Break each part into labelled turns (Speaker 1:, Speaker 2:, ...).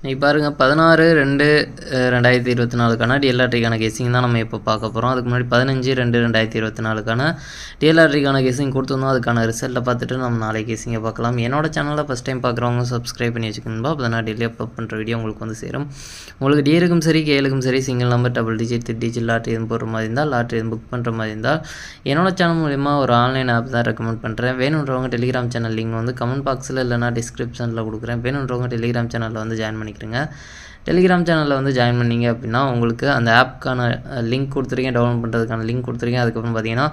Speaker 1: இன்றைக்கி பாருங்கள் பதினாறு ரெண்டு ரெண்டாயிரத்தி இருபத்தி நாலுக்கான டிஎல்ஆர்டிக்கான கேசிங் தான் நம்ம இப்போ பார்க்க போகிறோம் அதுக்கு முன்னாடி பதினஞ்சு ரெண்டு ரெண்டாயிரத்தி இருபத்தி நாலுக்கான டிஎல்ஆர்டிக்கான கேசிங் கொடுத்துருந்தோம். அதுக்கான ரிசல்ட்டை பார்த்துட்டு நம்ம நாளை கேசிங்கை பார்க்கலாம். என்னோட சேனலை ஃபஸ்ட் டைம் பார்க்குறவங்க சப்ஸ்கிரைப் பண்ணி வச்சுக்கணும்பா அப்போ நான் டெய்லி அப்லோட் பண்ணுற வீடியோ உங்களுக்கு வந்து சேரும். உங்களுக்கு டிஏருக்கும் சரி கேலுக்கும் சரி single number double digit three digit lottery எதுவும் போடுற மாதிரி இருந்தால் லாட்ரி எதுவும் புக் பண்ணுற மாதிரி இருந்தால் என்னோட சேனல் மூலிமா ஒரு ஆன்லைன் ஆப் தான் ரெக்கமெண்ட் பண்ணுறேன் வேணுன்றவங்க டெலிகிராம் சேனல் லிங்க் வந்து கமெண்ட் பாக்ஸில் இல்லைனா டிஸ்கிரிப்ஷனில் கொடுக்குறேன். வேணுன்றவங்க டெலிகிராம் சேனலில் வந்து ஜாயின் பண்ணி பண்ணிக்கிறேங்க டெலிகிராம் சேனலில் வந்து ஜாயின் பண்ணீங்க அப்படின்னா உங்களுக்கு அந்த ஆப்க்கான லிங்க் கொடுத்துருக்கேன் டவுன்லோட் பண்ணுறதுக்கான லிங்க் கொடுத்துருக்கேன். அதுக்கப்புறம் பார்த்தீங்கன்னா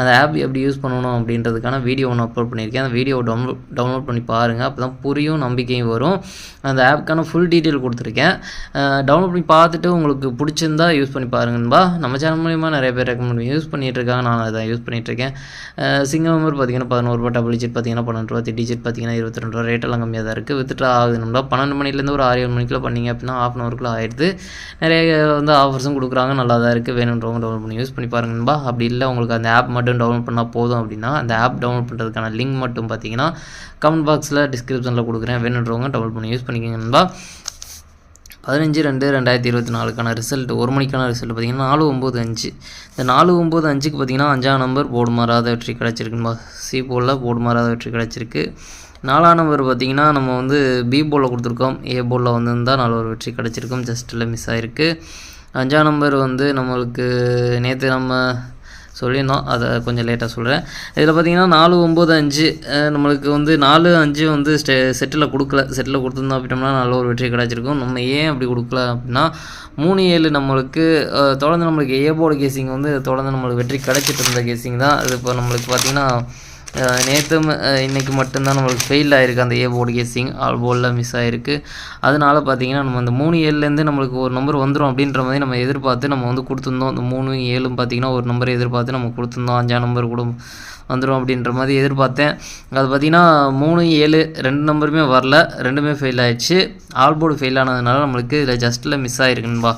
Speaker 1: அந்த ஆப் எப்படி யூஸ் பண்ணணும் அப்படின்றதுக்கான வீடியோ ஒன்று அப்லோட் பண்ணியிருக்கேன். அந்த வீடியோ டவுன்லோட் டவுன்லோட் பண்ணி பாருங்கள் அப்போ தான் புரியும் நம்பிக்கையும் வரும். அந்த ஆப்க்கான ஃபுல் டீட்டெயில் கொடுத்துருக்கேன். டவுன்லோட் பண்ணி பார்த்துட்டு உங்களுக்கு பிடிச்சிருந்தா யூஸ் பண்ணி பாருங்கன்பா. நம்ம சேனல் மூலிமா நிறைய பேர் ரெக்கமெண்ட் பண்ணி யூஸ் பண்ணிகிட்ருக்காங்க இருக்காங்க. நான் அதை யூஸ் பண்ணிகிட்ருக்கேன் இருக்கேன். சிங்கிள் நம்பர் பார்த்தீங்கன்னா பதினோரு ரூபா டபுள் டிஜிட் பார்த்தீங்கன்னா பன்னெண்டு ரூபா டிஜிட் பார்த்தீங்கன்னா இருபத்தி ரெண்டு ரூபா ரேட்டெல்லாம் கம்மியாக தான் இருக்குது வித்துட்டு ஆகுதுன்னா பன்னெண்டு மணிலேருந்து ஒரு ஆறு ஏழு மணிக்குள்ளே பண்ணீங்க அப்படின்னா ஆஃப் அன் அவருக்குள்ளே ஆயிடுது. நிறைய வந்து ஆஃபர்ஸும் கொடுக்குறாங்க. நல்லா தான் இருக்குது வேணுன்றவங்க டவுன்லோட் பண்ணி யூஸ் பண்ணி பாருங்கன்பா அப்படி இல்லை உங்களுக்கு அந்த ஆப் மட்டும் டவுன்லோட் பண்ணால் போதும் அப்படின்னா அந்த ஆப் டவுன்லோட் பண்ணுறதுக்கான லிங்க் மட்டும் பார்த்தீங்கன்னா கமெண்ட் பாக்ஸில் டிஸ்கிரிப்ஷனில் கொடுக்குறேன். வேணுன்றவங்க டவுன்லோட் பண்ணி யூஸ் பண்ணிக்கோங்கன்பா பதினஞ்சு ரெண்டு ரெண்டாயிரத்தி இருபத்தி நாலுக்கான ரிசல்ட் ஒரு மணிக்கான ரிசல்ட் பார்த்தீங்கன்னா நாலு ஒம்பது அஞ்சு. இந்த நாலு ஒம்பது அஞ்சுக்கு பார்த்தீங்கன்னா அஞ்சாம் நம்பர் போர்டு மாறாத வெற்றி கிடச்சிருக்குன்பா சி போலில் போர்டு மாறாத வெற்றி கிடச்சிருக்கு. நாலாம் நம்பர் பார்த்தீங்கன்னா நம்ம வந்து பி போலில் கொடுத்துருக்கோம். ஏ போலில் வந்திருந்தால் நல்ல ஒரு வெற்றி கிடச்சிருக்கும். ஜஸ்ட்டில் மிஸ் ஆகிருக்கு அஞ்சாம் நம்பர் வந்து நம்மளுக்கு நேற்று நம்ம சொல்லியிருந்தோம். அதை கொஞ்சம் லேட்டாக சொல்கிறேன் இதில் பார்த்தீங்கன்னா நாலு ஒம்பது அஞ்சு நம்மளுக்கு வந்து நாலு அஞ்சு வந்து ஸ்டே செட்டில் கொடுக்கல. செட்டில் கொடுத்துருந்தோம் அப்படின்னா நல்ல ஒரு வெற்றி கிடச்சிருக்கும். நம்ம ஏன் அப்படி கொடுக்கல அப்படின்னா மூணு ஏழு நம்மளுக்கு தொடர்ந்து நம்மளுக்கு ஏ போர்டு கேசிங் வந்து தொடர்ந்து நம்மளுக்கு வெற்றி கிடச்சிட்டு இருந்த கேசிங் தான். அது இப்போ நம்மளுக்கு பார்த்தீங்கன்னா நேற்று இன்றைக்கி மட்டும்தான் நம்மளுக்கு ஃபெயில் ஆகிருக்கு அந்த ஏ போர்டு கேசிங் ஆல் போர்டில் மிஸ் ஆகிருக்கு அதனால பார்த்தீங்கன்னா நம்ம அந்த மூணு ஏழுலேருந்து நம்மளுக்கு ஒரு நம்பர் வந்துடும் அப்படின்ற மாதிரி நம்ம எதிர்பார்த்து நம்ம வந்து கொடுத்துருந்தோம். அந்த மூணு ஏழும் பார்த்தீங்கன்னா ஒரு நம்பரை எதிர்பார்த்து நம்ம கொடுத்துருந்தோம். அஞ்சாம் நம்பர் கூட வந்துடும் அப்படின்ற மாதிரி எதிர்பார்த்தேன். அது பார்த்தீங்கன்னா மூணு ஏழு ரெண்டு நம்பருமே வரல. ரெண்டுமே ஃபெயில் ஆயிடுச்சு. ஆல் போர்டு ஃபெயில் ஆனதுனால நம்மளுக்கு இதில் ஜஸ்ட்டில் மிஸ் ஆகிருக்குன்பா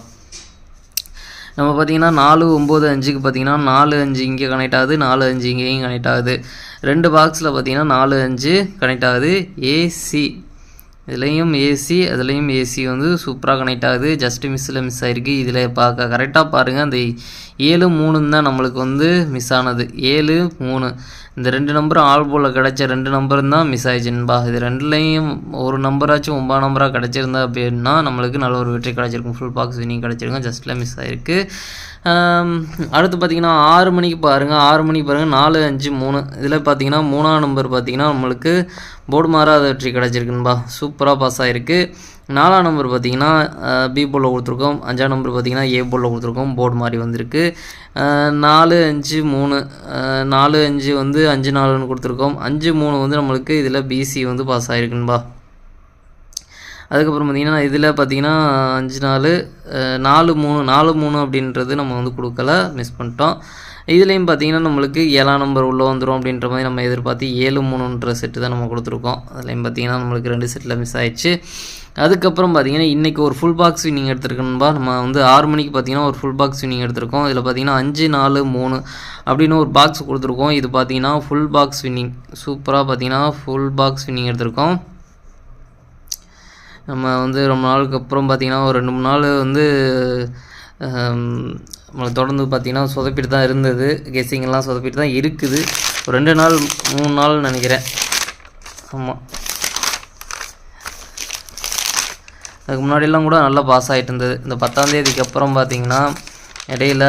Speaker 1: நம்ம பார்த்தீங்கன்னா நாலு ஒம்பது அஞ்சுக்கு பார்த்தீங்கன்னா நாலு அஞ்சு இங்கே கனெக்ட் ஆகுது நாலு அஞ்சு இங்கேயும் கனெக்ட் ஆகுது. ரெண்டு பாக்ஸில் பார்த்தீங்கன்னா நாலு அஞ்சு கனெக்ட் ஆகுது. ஏசி இதுலேயும் ஏசி அதுலேயும் ஏசி வந்து சூப்பராக கனெக்ட் ஆகுது. ஜஸ்ட் மிஸ்ஸில் மிஸ் ஆகிருக்கு இதில் பார்க்க கரெக்டாக பாருங்கள் அந்த ஏழு மூணுன்னு தான் நம்மளுக்கு வந்து மிஸ் ஆனது. ஏழு மூணு. இந்த ரெண்டு நம்பரும் ஆல் போல் கிடச்ச ரெண்டு நம்பரும் தான் மிஸ் ஆயிடுச்சுன்பா இது ரெண்டுலேயும் ஒரு நம்பராச்சும் ஒம்பது நம்பராக கிடச்சிருந்தா அப்படின்னா நம்மளுக்கு நல்ல ஒரு வெற்றி கிடச்சிருக்கும். ஃபுல் பாக்ஸ் வினிங் கிடச்சிருக்கும் ஜஸ்ட்டில் மிஸ் ஆகிருக்கு அடுத்து பார்த்தீங்கன்னா ஆறு மணிக்கு பாருங்கள் ஆறு மணிக்கு பாருங்கள் நாலு அஞ்சு மூணு. இதில் பார்த்தீங்கன்னா மூணாம் நம்பர் பார்த்தீங்கன்னா நம்மளுக்கு போர்டு மாறாத வெற்றி கிடச்சிருக்குன்பா சூப்பராக பாஸ் ஆகிருக்கு நாலாம் நம்பர் பார்த்தீங்கன்னா பி போலில் கொடுத்துருக்கோம். அஞ்சாம் நம்பர் பார்த்தீங்கன்னா ஏ போலில் கொடுத்துருக்கோம். போர்டு மாதிரி வந்திருக்கு. நாலு அஞ்சு மூணு நாலு அஞ்சு வந்து அஞ்சு நாலுன்னு கொடுத்துருக்கோம். அஞ்சு மூணு வந்து நம்மளுக்கு இதில் பிசி வந்து பாஸ் ஆகிருக்குன்பா அதுக்கப்புறம் பார்த்தீங்கன்னா இதில் பார்த்தீங்கன்னா அஞ்சு நாலு நாலு மூணு நாலு மூணு அப்படின்றது நம்ம வந்து கொடுக்கல. மிஸ் பண்ணிட்டோம். இதுலேயும் பார்த்தீங்கன்னா நம்மளுக்கு ஏழாம் நம்பர் உள்ளே வந்துடும் அப்படின்ற மாதிரி நம்ம எதிர்பார்த்து ஏழு மூணுன்ற செட்டு தான் நம்ம கொடுத்துருக்கோம். அதுலேயும் பார்த்தீங்கன்னா நம்மளுக்கு ரெண்டு செட்டில் மிஸ் ஆயிடுச்சு. அதுக்கப்புறம் பார்த்தீங்கன்னா இன்றைக்கி ஒரு ஃபுல் பாக்ஸ் வின்னிங் எடுத்துருக்கணும்பா நம்ம வந்து ஆறு மணிக்கு பார்த்தீங்கன்னா ஒரு ஃபுல் பாக்ஸ் வின்னிங் எடுத்திருக்கோம். இதில் பார்த்தீங்கன்னா அஞ்சு நாலு மூணு அப்படின்னு ஒரு பாக்ஸ் கொடுத்துருக்கோம். இது பார்த்தீங்கன்னா ஃபுல் பாக்ஸ் வின்னிங் சூப்பராக பார்த்தீங்கன்னா ஃபுல் பாக்ஸ் வின்னிங் எடுத்திருக்கோம். நம்ம வந்து ரொம்ப நாளுக்கு அப்புறம் பார்த்திங்கன்னா ஒரு ரெண்டு மூணு நாள் வந்து நம்மளை தொடர்ந்து பார்த்திங்கன்னா சொதப்பிட்டு தான் இருந்தது. கெஸ்ஸிங்கெல்லாம் சொதப்பிட்டு தான் இருக்குது. ஒரு ரெண்டு நாள் மூணு நாள் நினைக்கிறேன். ஆமாம் அதுக்கு முன்னாடியெல்லாம் கூட நல்லா பாஸ் ஆகிட்டு இருந்தது இந்த பத்தாந்தேதிக்கு அப்புறம் பார்த்தீங்கன்னா இடையில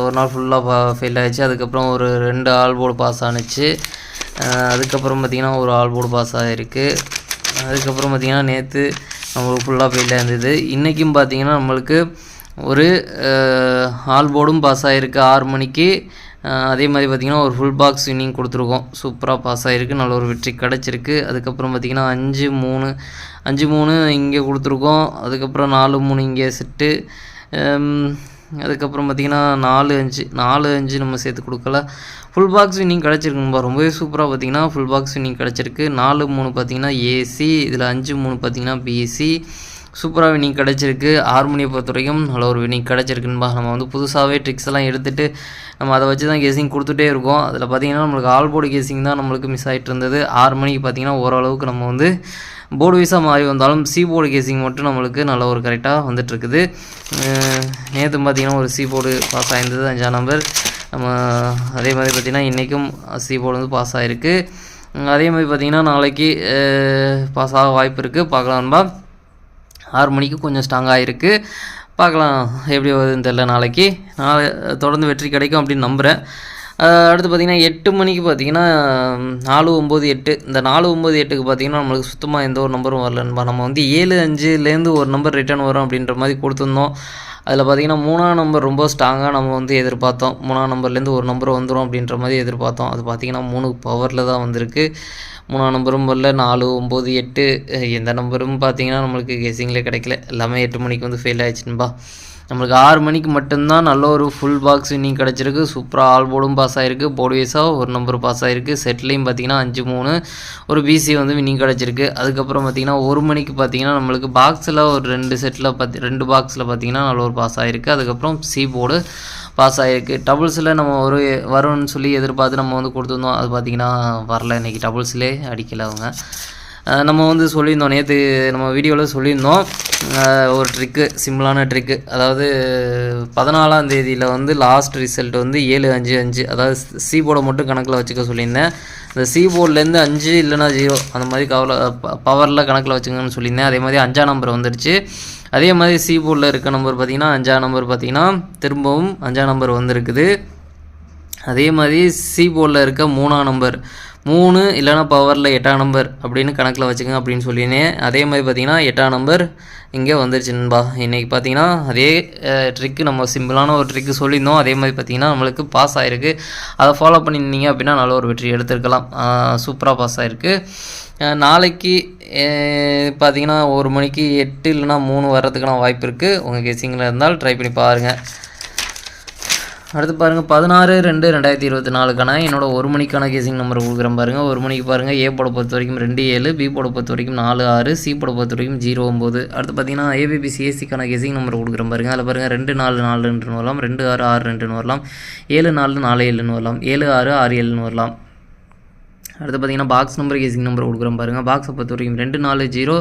Speaker 1: ஒரு நாள் ஃபுல்லாக ஃபெயில் ஆகிடுச்சு அதுக்கப்புறம் ஒரு ரெண்டு ஆல் போர்டு பாஸ் ஆணுச்சு அதுக்கப்புறம் பார்த்திங்கன்னா ஒரு ஆல் போர்டு பாஸ் ஆகிருக்கு அதுக்கப்புறம் பார்த்திங்கன்னா நேற்று நம்மளுக்கு ஃபுல்லாக ஃபெயிலாக இருந்தது இன்றைக்கும் பார்த்திங்கன்னா நம்மளுக்கு ஒரு ஆல் போர்டும் பாஸ் ஆகிருக்கு ஆறு மணிக்கு அதே மாதிரி பார்த்திங்கன்னா ஒரு ஃபுல் பாக்ஸ் வின்னிங் கொடுத்துருக்கோம். சூப்பராக பாஸ் ஆகிருக்கு நல்ல ஒரு வெற்றி கிடச்சிருக்கு. அதுக்கப்புறம் பார்த்திங்கன்னா அஞ்சு மூணு அஞ்சு மூணு இங்கே கொடுத்துருக்கோம். அதுக்கப்புறம் நாலு மூணு இங்கே செட்டு அதுக்கப்புறம் பார்த்திங்கன்னா நாலு அஞ்சு நாலு அஞ்சு நம்ம சேர்த்து கொடுக்கல. ஃபுல் பாக்ஸ் வின்னிங் கிடச்சிருக்குன்பா ரொம்பவே சூப்பராக பார்த்தீங்கன்னா ஃபுல் பாக்ஸ் வின்னிங் கிடச்சிருக்கு. நாலு மூணு பார்த்தீங்கன்னா ஏசி இதில் அஞ்சு மூணு பார்த்தீங்கன்னா பிஎஸ்சி சூப்பராக வினிங் கிடச்சிருக்கு. ஹார்மோனியை பொறுத்த வரைக்கும் நல்ல ஒரு வினிங் கிடச்சிருக்குன்பா நம்ம வந்து புதுசாகவே ட்ரிக்ஸ் எல்லாம் எடுத்துகிட்டு நம்ம அதை வச்சு தான் கேசிங் கொடுத்துட்டே இருக்கோம். அதில் பார்த்தீங்கன்னா நம்மளுக்கு ஆல் போர்டு கேசிங் தான் நம்மளுக்கு மிஸ் ஆகிட்டு இருந்தது. ஆறு மணிக்கு பார்த்தீங்கன்னா ஓரளவுக்கு நம்ம வந்து போர்டு வைஸாக மாறி வந்தாலும் சி போர்டு கேசிங் மட்டும் நம்மளுக்கு நல்ல ஒரு கரெக்டாக வந்துட்டுருக்குது நேற்று பார்த்திங்கன்னா ஒரு சி போர்டு பாஸ் ஆயிருந்தது அஞ்சாம் நம்பர் நம்ம அதே மாதிரி பார்த்திங்கன்னா இன்றைக்கும் சி போர்டு வந்து பாஸ் ஆகிருக்கு அதே மாதிரி பார்த்திங்கன்னா நாளைக்கு பாஸ் ஆக வாய்ப்பு இருக்குது பார்க்கலாம்பா ஆறு மணிக்கு கொஞ்சம் ஸ்ட்ராங்காக இருக்குது பார்க்கலாம் எப்படி வருதுன்னு தெரில நாளைக்கு. நாளை தொடர்ந்து வெற்றி கிடைக்கும் அப்படின்னு நம்புகிறேன் அடுத்து பார்த்திங்கன்னா எட்டு மணிக்கு பார்த்தீங்கன்னா நாலு ஒம்பது எட்டு. இந்த நாலு ஒம்பது எட்டுக்கு பார்த்தீங்கன்னா நம்மளுக்கு சுத்தமாக எந்த ஒரு நம்பரும் வரலன்பா நம்ம வந்து ஏழு அஞ்சுலேருந்து ஒரு நம்பர் ரிட்டர்ன் வரும் அப்படின்ற மாதிரி கொடுத்துருந்தோம். அதில் பார்த்தீங்கன்னா மூணாம் நம்பர் ரொம்ப ஸ்ட்ராங்காக நம்ம வந்து எதிர்பார்த்தோம். மூணாம் நம்பர்லேருந்து ஒரு நம்பர் வந்துடும் அப்படின்ற மாதிரி எதிர்பார்த்தோம். அது பார்த்தீங்கன்னா மூணு பவரில் தான் வந்திருக்கு. மூணாம் நம்பரும் வரல. நாலு ஒம்பது எட்டு எந்த நம்பரும் பார்த்தீங்கன்னா நம்மளுக்கு கெஸிங்கில் கிடைக்கல. எல்லாமே எட்டு மணிக்கு வந்து ஃபெயில் ஆயிடுச்சுன்பா. நம்மளுக்கு ஆறு மணிக்கு மட்டும்தான் நல்ல ஒரு ஃபுல் பாக்ஸ் இன்னிங் கிடச்சிருக்கு. சூப்பராக ஆல் போர்டும் பாஸ் ஆகிருக்கு போர்டுவேஸாக ஒரு நம்பர் பாஸ் ஆகிருக்கு செட்லேயும் பார்த்தீங்கன்னா அஞ்சு மூணு. ஒரு பிசி வந்து வின்னிங் கிடச்சிருக்கு. அதுக்கப்புறம் பார்த்திங்கன்னா ஒரு மணிக்கு பார்த்தீங்கன்னா நம்மளுக்கு பாக்ஸில் ஒரு ரெண்டு செட்டில் பார்த்தி ரெண்டு பாக்ஸில் பார்த்தீங்கன்னா நல்ல ஒரு பாஸ் ஆகிருக்கு அதுக்கப்புறம் சி போர்டு பாஸ் ஆகிருக்கு டபுள்ஸில் நம்ம ஒரு வரும்னு சொல்லி எதிர்பார்த்து நம்ம வந்து கொடுத்துருந்தோம். அது பார்த்தீங்கன்னா வரல. இன்றைக்கி டபுள்ஸ்லேயே அடிக்கலை அவங்க. நம்ம வந்து சொல்லியிருந்தோம் நேற்று நம்ம வீடியோவில் சொல்லியிருந்தோம் ஒரு ட்ரிக்கு சிம்பிளான ட்ரிக்கு அதாவது பதினாலாம் தேதியில் வந்து லாஸ்ட் ரிசல்ட் வந்து ஏழு அஞ்சு அஞ்சு. அதாவது சி போர்டை மட்டும் கணக்கில் வச்சுக்க சொல்லியிருந்தேன். இந்த சி போர்ட்லேருந்து அஞ்சு இல்லைனா ஜீரோ அந்த மாதிரி கவலை பவரில் கணக்கில் வச்சுக்கோங்கன்னு சொல்லியிருந்தேன். அதே மாதிரி அஞ்சாம் நம்பர் வந்துடுச்சு அதே மாதிரி சி போர்டில் இருக்க நம்பர் பார்த்திங்கன்னா அஞ்சாம் நம்பர் பார்த்திங்கன்னா திரும்பவும் அஞ்சாம் நம்பர் வந்திருக்குது. அதே மாதிரி சி போர்டில் இருக்க மூணாம் நம்பர் மூணு இல்லைனா பவரில் எட்டாம் நம்பர் அப்படின்னு கணக்கில் வச்சுக்கோங்க அப்படின்னு சொல்லினேன் அதே மாதிரி பார்த்தீங்கன்னா எட்டாம் நம்பர் இங்கே வந்துருச்சு நண்பா. இன்றைக்கி பார்த்தீங்கன்னா அதே ட்ரிக்கு நம்ம சிம்பிளான ஒரு ட்ரிக்கு சொல்லியிருந்தோம். அதே மாதிரி பார்த்தீங்கன்னா நம்மளுக்கு பாஸ் ஆகிருக்கு அதை ஃபாலோ பண்ணியிருந்தீங்க அப்படின்னா நல்ல ஒரு வெற்றி எடுத்திருக்கலாம். சூப்பராக பாஸ் ஆகிருக்கு நாளைக்கு பார்த்தீங்கன்னா ஒரு மணிக்கு எட்டு இல்லைனா மூணு வர்றதுக்கான வாய்ப்பு இருக்குது உங்கள் கெஸிங்கில் இருந்தால் ட்ரை பண்ணி பாருங்கள் அடுத்து பாருங்கள் பதினாறு ரெண்டு ரெண்டாயிரத்தி இருபத்தி நாலுக்கான என்னோட ஒரு மணிக்கான கேசிங் நம்பர் கொடுக்குறேன் பாருங்கள் ஒரு மணிக்கு பாருங்கள் ஏ போட பொறுத்த வரைக்கும் ரெண்டு ஏழு பி போட பொறுத்த வரைக்கும் நாலு ஆறு சி போட பொறுத்த வரைக்கும் ஜீரோ ஒம்பது அடுத்து பார்த்தீங்கன்னா ஏபிபி சிஎஸ்சிக்கான கேசிங் நம்பர் கொடுக்குறேன் பாருங்கள் அதில் பாருங்கள் ரெண்டு நாலு நாலு ரெண்டுன்னு வரலாம். ரெண்டு ஆறு ஆறு ரெண்டுன்னு வரலாம். ஏழு நாலு நாலு ஏழுன்னு வரலாம். ஏழு ஆறு ஆறு ஏழுன்னு வரலாம். அடுத்து பார்த்தீங்கன்னா பாக்ஸ் நம்பர் கேசிங் நம்பர் கொடுக்குறோம் பாருங்கள் பாக்ஸை பொறுத்த வரைக்கும் ரெண்டு நாலு ஜீரோ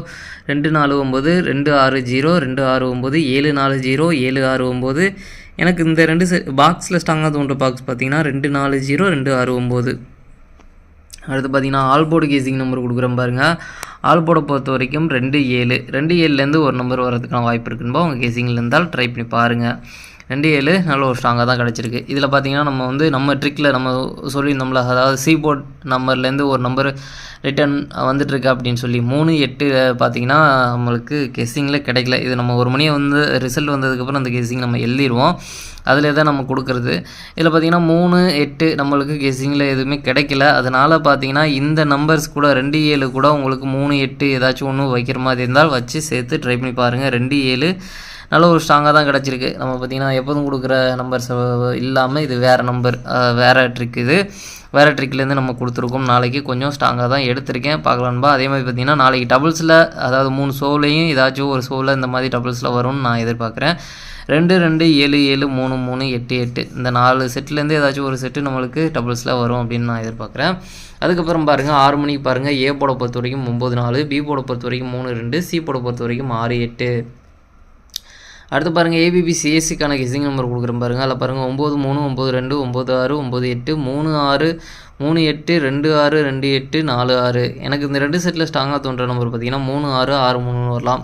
Speaker 1: ரெண்டு நாலு ஒம்பது ரெண்டு ஆறு ஜீரோ ரெண்டு ஆறு ஒம்பது ஏழு நாலு ஜீரோ ஏழு ஆறு ஒம்பது எனக்கு இந்த ரெண்டு பாக்ஸில் ஸ்ட்ராங்காக தோன்ற பாக்ஸ் பார்த்தீங்கன்னா ரெண்டு நாலு ஜீரோ ரெண்டு ஆறு ஒம்பது. அடுத்து பார்த்தீங்கன்னா ஆல்போர்டு கேசிங் நம்பர் கொடுக்குறேன் பாருங்கள் ஆல்போர்டை பொறுத்த வரைக்கும் ரெண்டு ஏழு. ரெண்டு ஏழுலேருந்து ஒரு நம்பர் வரதுக்கான வாய்ப்பு இருக்குன்பா உங்கள் கேசிங்கில் இருந்தால் ட்ரை பண்ணி பாருங்கள் ரெண்டு ஏழு நல்ல ஒரு ஸ்ட்ராங்காக தான் கிடச்சிருக்கு. இதில் பார்த்தீங்கன்னா நம்ம வந்து நம்ம ட்ரிக்கில் நம்ம சொல்லியிருந்தோம்ல அதாவது சீபோர்ட் நம்பர்லேருந்து ஒரு நம்பர் ரிட்டர்ன் வந்துட்டுருக்கு அப்படின்னு சொல்லி மூணு எட்டு பார்த்தீங்கன்னா நம்மளுக்கு கெஸ்ஸிங்கில் கிடைக்கல. இது நம்ம ஒரு மணியை வந்து ரிசல்ட் வந்ததுக்கப்புறம் அந்த கெஸ்ஸிங் நம்ம எழுதிடுவோம் அதில் தான் நம்ம கொடுக்குறது. இதில் பார்த்தீங்கன்னா மூணு எட்டு நம்மளுக்கு கெஸ்ஸிங்கில் எதுவுமே கிடைக்கல. அதனால் பார்த்தீங்கன்னா இந்த நம்பர்ஸ் கூட ரெண்டு ஏழு கூட உங்களுக்கு மூணு எட்டு ஏதாச்சும் ஒன்று வைக்கிற மாதிரி இருந்தால் வச்சு சேர்த்து ட்ரை பண்ணி பாருங்கள் ரெண்டு ஏழு நல்ல ஒரு ஸ்ட்ராங்காக தான் கிடச்சிருக்கு. நம்ம பார்த்திங்கன்னா எப்போதும் கொடுக்குற நம்பர்ஸ் இல்லாமல் இது வேறு நம்பர் வேறு ட்ரிக் இது. வேறு ட்ரிக்லேருந்து நம்ம கொடுத்துருக்கோம். நாளைக்கு கொஞ்சம் ஸ்ட்ராங்காக தான் எடுத்திருக்கேன். பார்க்கலான்பா அதே மாதிரி பார்த்திங்கன்னா நாளைக்கு டபுள்ஸில் அதாவது மூணு ஷோலையும் ஏதாச்சும் ஒரு ஷோவில் இந்த மாதிரி டபுள்ஸில் வரும்னு நான் எதிர்பார்க்குறேன். ரெண்டு ரெண்டு ஏழு ஏழு மூணு மூணு எட்டு எட்டு. இந்த நாலு செட்லேருந்து ஏதாச்சும் ஒரு செட்டு நம்மளுக்கு டபுள்ஸில் வரும் அப்படின்னு நான் எதிர்பார்க்குறேன். அதுக்கப்புறம் பாருங்கள் ஆறு மணிக்கு பாருங்கள் ஏ போட பொறுத்த வரைக்கும் ஒம்பது நாலு. பி போட பொறுத்த வரைக்கும் மூணு ரெண்டு. சி போட பொறுத்த வரைக்கும் ஆறு எட்டு. அடுத்து பாருங்கள் ஏபிபி சிஎஸ்சிக்கான கிசிங் நம்பர் கொடுக்குறேன் பாருங்கள் அதில் பாருங்கள் ஒம்பது மூணு ஒம்பது ரெண்டு ஒம்பது ஆறு ஒம்பது எட்டு மூணு ஆறு மூணு எட்டு ரெண்டு ஆறு ரெண்டு எட்டு நாலு ஆறு. எனக்கு இந்த ரெண்டு செட்டில் ஸ்ட்ராங்காக தோன்ற நம்பர் பார்த்தீங்கன்னா மூணு ஆறு ஆறு மூணு வரலாம்.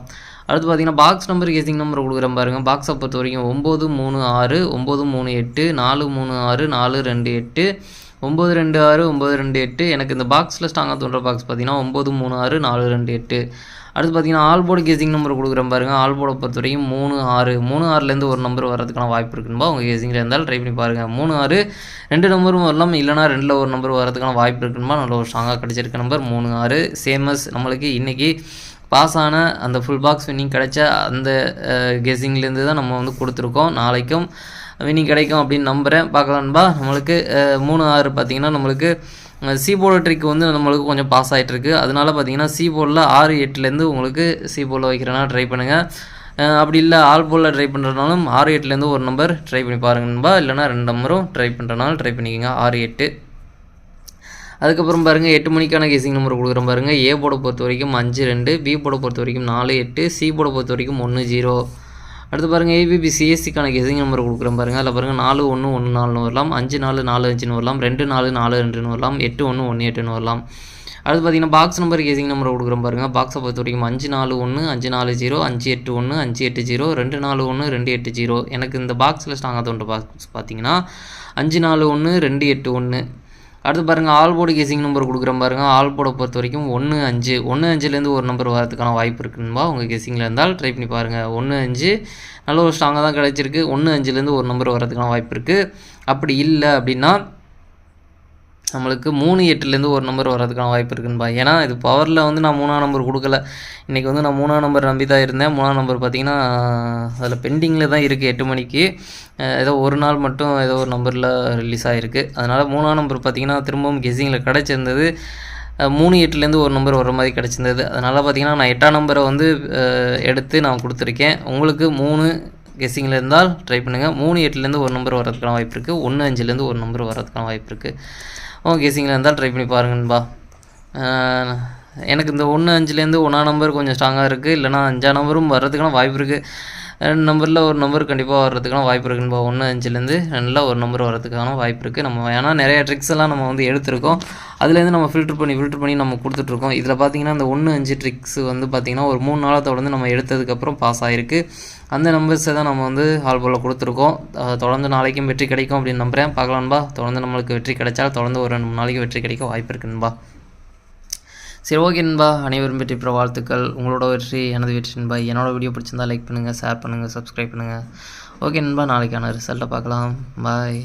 Speaker 1: அடுத்து பார்த்தீங்கன்னா பாக்ஸ் நம்பர் கேசிங் நம்பர் கொடுக்குறேன் பாருங்கள் பாக்ஸை பொறுத்த வரைக்கும் ஒம்பது மூணு ஆறு ஒம்பது மூணு எட்டு நாலு மூணு ஆறு நாலு ரெண்டு எட்டு ஒம்பது ரெண்டு ஆறு ஒம்பது ரெண்டு எட்டு. எனக்கு இந்த பாக்ஸில் ஸ்ட்ராங்காக தோன்ற பாக்ஸ் பார்த்தீங்கன்னா ஒம்பது மூணு ஆறு நாலு ரெண்டு எட்டு. அடுத்து பார்த்தீங்கன்னா ஆல்போர்டு கேசிங் நம்பர் கொடுக்குறேன் பாருங்கள் ஆல்போர்டை பொறுத்த வரைக்கும் மூணு ஆறு மூணு ஆறுலேருந்து ஒரு நம்பர் வரதுக்கான வாய்ப்பு இருக்குன்பா உங்கள் கேசிங்கில் இருந்தால் ட்ரை பண்ணி பாருங்கள் மூணு ஆறு ரெண்டு நம்பரும் வரலாம். இல்லைனா ரெண்டில் ஒரு நம்பர் வரதுக்கான வாய்ப்பு இருக்குன்பா. நல்ல ஒரு ஸ்ட்ராங்காக கிடச்சிருக்க நம்பர் மூணு ஆறு சேமஸ் நம்மளுக்கு இன்றைக்கி பாஸ் ஆன அந்த ஃபுல் பாக்ஸ் வின்னிங் கிடைச்ச அந்த கெஸிங்லேருந்து தான் நம்ம வந்து கொடுத்துருக்கோம். நாளைக்கும் வின்னிங் கிடைக்கும் அப்படின்னு நம்புகிறேன் பார்க்கலான்பா. நம்மளுக்கு மூணு ஆறு பார்த்தீங்கன்னா நம்மளுக்கு சி போர்டு ட்ரிக் வந்து நம்மளுக்கு கொஞ்சம் பாஸ் ஆகிட்டு இருக்கு அதனால பார்த்தீங்கன்னா சி போர்டில் ஆறு எட்டுலேருந்து உங்களுக்கு சி போர்டில் வைக்கிறனா ட்ரை பண்ணுங்கள் அப்படி இல்லை ஆல் போலில் ட்ரை பண்ணுறதுனாலும் ஆறு எட்டுலேருந்து ஒரு நம்பர் ட்ரை பண்ணி பாருங்கன்பா இல்லைனா ரெண்டு நம்பரும் ட்ரை பண்ணுறனாலும் ட்ரை பண்ணிக்கோங்க. ஆறு எட்டு. அதுக்கப்புறம் பாருங்கள் எட்டு மணிக்கான கேசிங் நம்பர் கொடுக்குறோம் பாருங்கள் ஏ போட பொறுத்த வரைக்கும் அஞ்சு ரெண்டு. பி போட பொறுத்த வரைக்கும் நாலு எட்டு. சி போட பொறுத்த வரைக்கும் ஒன்று ஜீரோ அடுத்து பாருங்கள் ஏபிபி சிஎஸ்சிக்கான கெசிங் நம்பர் கொடுக்குறேன் பாருங்கள் அதில் பாருங்கள் நாலு ஒன்று ஒன்று நாலுன்னு வரலாம். அஞ்சு நாலு நாலு அஞ்சுன்னு வரலாம். ரெண்டு நாலு நாலு ரெண்டுன்னு வரலாம். எட்டு ஒன்று ஒன்று எட்டுன்னு வரலாம். அடுத்து பார்த்தீங்கன்னா பாக்ஸ் நம்பர் கேசிங் நம்பர் கொடுக்குறோம் பாருங்கள் பாக்ஸை பொறுத்த வரைக்கும் அஞ்சு நாலு ஒன்று அஞ்சு நாலு ஜீரோ அஞ்சு எட்டு ஒன்று அஞ்சு எட்டு ஜீரோ ரெண்டு நாலு ஒன்று ரெண்டு எட்டு ஜீரோ எனக்கு இந்த பாக்ஸில் ஸ்ட்ராங்காக தோன்ற பாக்ஸ் பார்த்தீங்கன்னா அஞ்சு நாலு ஒன்று ரெண்டு எட்டு ஒன்று அடுத்து பாருங்கள் ஆல் கேசிங் நம்பர் கொடுக்குறேன் பாருங்கள் ஆல் பொறுத்த வரைக்கும் ஒன்று அஞ்சு ஒன்று அஞ்சுலேருந்து ஒரு நம்பர் வரதுக்கான வாய்ப்பு இருக்குன்பா? உங்கள் கேசிங்கில் இருந்தால் ட்ரை பண்ணி பாருங்கள் ஒன்று அஞ்சு நல்ல ஒரு ஸ்ட்ராங்காக தான் கிடச்சிருக்கு. ஒன்று அஞ்சுலேருந்து ஒரு நம்பர் வரதுக்கான வாய்ப்பு இருக்குது அப்படி இல்லை அப்படின்னா நம்மளுக்கு மூணு எட்டுலேருந்து ஒரு நம்பர் வர்றதுக்கான வாய்ப்பு இருக்குன்பா ஏன்னா இது பவரில் வந்து நான் மூணாம் நம்பர் கொடுக்கல. இன்றைக்கி வந்து நான் மூணாம் நம்பர் நம்பி தான் இருந்தேன். மூணாம் நம்பர் பார்த்தீங்கன்னா அதில் பெண்டிங்கில் தான் இருக்குது எட்டு மணிக்கு. ஏதோ ஒரு நாள் மட்டும் ஏதோ ஒரு நம்பரில் ரிலீஸ் ஆகிருக்கு அதனால் மூணாம் நம்பர் பார்த்தீங்கன்னா திரும்பவும் கெஸிங்கில் கிடச்சிருந்தது. மூணு எட்டுலேருந்து ஒரு நம்பர் வர மாதிரி கிடச்சிருந்தது. அதனால் பார்த்தீங்கன்னா நான் எட்டாம் நம்பரை வந்து எடுத்து நான் கொடுத்துருக்கேன். உங்களுக்கு மூணு கெஸ்ஸிங்கில் இருந்தால் ட்ரை பண்ணுங்கள் மூணு எட்டுலேருந்து ஒரு நம்பர் வரதுக்கான வாய்ப்பு இருக்குது ஒன்று அஞ்சுலேருந்து ஒரு நம்பர் வரதுக்கான வாய்ப்பு இருக்குது ஓகே கெஸ்ஸிங்கில் இருந்தால் ட்ரை பண்ணி பாருங்கன்பா எனக்கு இந்த ஒன்று அஞ்சுலேருந்து ஒன்றா நம்பர் கொஞ்சம் ஸ்ட்ராங்காக இருக்குது இல்லைனா அஞ்சா நம்பரும் வர்றதுக்கான வாய்ப்பு இருக்குது ரெண்டு நம்பரில் ஒரு நம்பர் கண்டிப்பாக வர்றதுக்கான வாய்ப்பு இருக்குன்பா ஒன்று அஞ்சுலேருந்து ரெண்டில் ஒரு நம்பர் வர்றதுக்கான வாய்ப்பு இருக்குது நம்ம ஏன்னா நிறைய ட்ரிக்ஸ் எல்லாம் நம்ம வந்து எடுத்திருக்கோம். அதுலேருந்து நம்ம ஃபில்டர் பண்ணி ஃபில்டர் பண்ணி நம்ம கொடுத்துட்ருக்கோம் இதில் பார்த்தீங்கன்னா இந்த ஒன்று அஞ்சு ட்ரிக்ஸ் வந்து பார்த்திங்கன்னா ஒரு மூணு நாளை தொடர்ந்து நம்ம எடுத்ததுக்கப்புறம் பாஸ் ஆகிருக்கு அந்த நம்பர்ஸை தான் நம்ம வந்து ஆல்போலில் கொடுத்துருக்கோம். தொடர்ந்து நாளைக்கும் வெற்றி கிடைக்கும் அப்படின்னு நம்புகிறேன் பார்க்கலான்பா தொடர்ந்து நம்மளுக்கு வெற்றி கிடைச்சால் தொடர்ந்து ஒரு ரெண்டு மூணு நாளைக்கு வெற்றி கிடைக்க வாய்ப்பு இருக்குன்பா சரி ஓகே நண்பா. அனைவரும் வெற்றி பெற வாழ்த்துக்கள். உங்களோட வெற்றி எனது வெற்றி நண்பா. என்னோட வீடியோ பிடிச்சிருந்தா லைக் பண்ணுங்கள் ஷேர் பண்ணுங்கள் சப்ஸ்கிரைப் பண்ணுங்கள் ஓகே நண்பா. நாளைக்கான ரிசல்ட்டை பார்க்கலாம். பாய்